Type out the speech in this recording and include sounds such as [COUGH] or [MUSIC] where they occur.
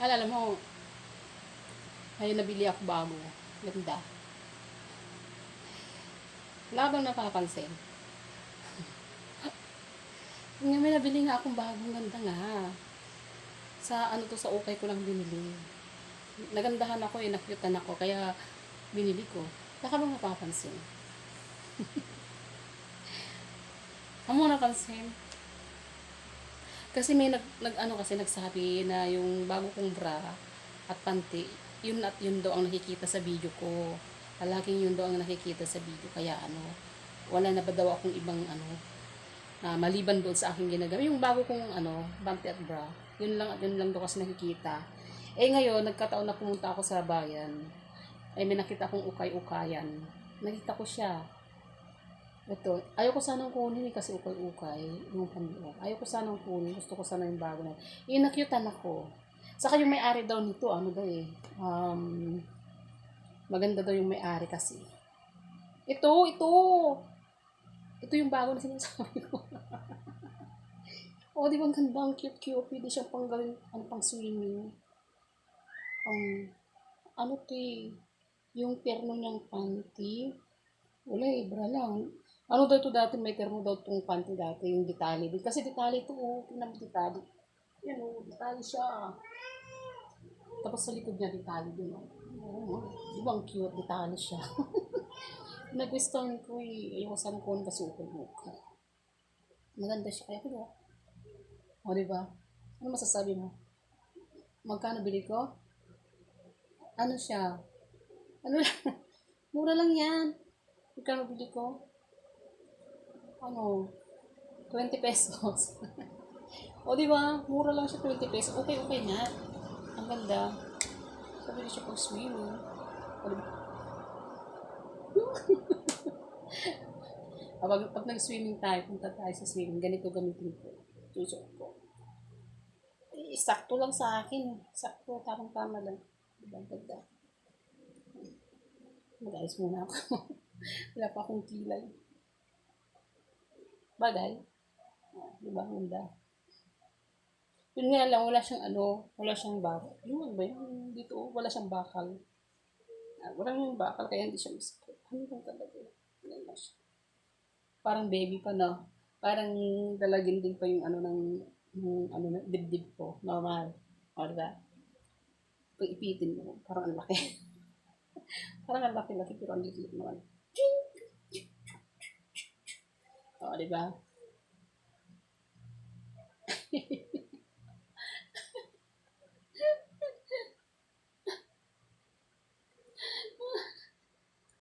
Alala mo, ay nabili ako bago. Ganda. Wala bang napapansin? [LAUGHS] Nga may nabili nga akong bagong ganda nga. Sa ano to, sa ukay ko lang binili. Nagandahan ako eh, nakyutan ako, kaya binili ko. Wala ka bang napapansin? [LAUGHS] Amo napansin? Kasi may nag, nag ano kasi nagsabi na yung bago kong bra at panty, yun at yun daw ang nakikita sa video ko. Palaging yun daw ang nakikita sa video. Kaya ano, wala na ba daw akong ibang ano, na maliban doon sa aking ginagawa. Yung bago kong ano, panty at bra, yun lang yun lang daw kasi nakikita. Eh ngayon, nagkataon na pumunta ako sa bayan. Eh may nakita akong ukay-ukayan. Nakita ko siya. Ito, ayaw ko sanang kunin eh, kasi ukay-ukay, yung panloob. Ayaw ko sanang kunin, gusto ko sana yung bago na. Yung nakyutan ako. Saka yung may-ari daw nito, ano daw eh, um, maganda daw yung may-ari kasi. Ito, ito! Ito yung bago na sinasabi ko. [LAUGHS] oh, di ba ang ganda, ang cute-cute, pwede siyang pang gawin, ano, pang swimming. Pang, ano to eh, yung terno niyang panty. Wala eh, bra lang. Ano daw ito dati, may termo daw itong panty dati, yung detalye. Kasi detalye ito, oh, tingnan mo detalye. Yan oh, detalye siya. Tapos sa likod niya, detalye din. Oh. Oo, di ba ang cute, detalye siya. [LAUGHS] Nag-gustuhan ko eh, sana kunin kasi ukol mukha. Maganda siya, kaya ko diba? O, di ba? Ano masasabi mo? Magkano bili ko? Ano siya? Ano lang? [LAUGHS] Mura lang yan. Magkano bili ko? Ano? 20 pesos. [LAUGHS] o, di ba? Mura lang siya 20 pesos. Okay, okay nga. Ang ganda. Sabi siya [LAUGHS] pag swimming. Di ba? pag, nag-swimming tayo, punta tayo sa swimming, ganito gamitin ko. Susok ko. Eh, sakto lang sa akin. Sakto, tamang-tama lang. Diba? Ganda. Mag-ayos muna ako. [LAUGHS] Wala pa akong kilay. Bagay. Ah, di ba? Ganda. Yun nga lang, wala siyang ano, wala siyang bakal. Yung ano ba yun? Dito, wala siyang bakal. Ah, wala yung bakal, kaya hindi siya masakit. Ano lang talaga? Yan lang siya. Parang baby pa, no? Parang dalagin din pa yung ano ng, yung ano na, dibdib ko. Normal. O, diba? Pag ipitin mo, parang ang laki. [LAUGHS] parang ang laki-laki, pero ang liit naman. O, diba? [LAUGHS]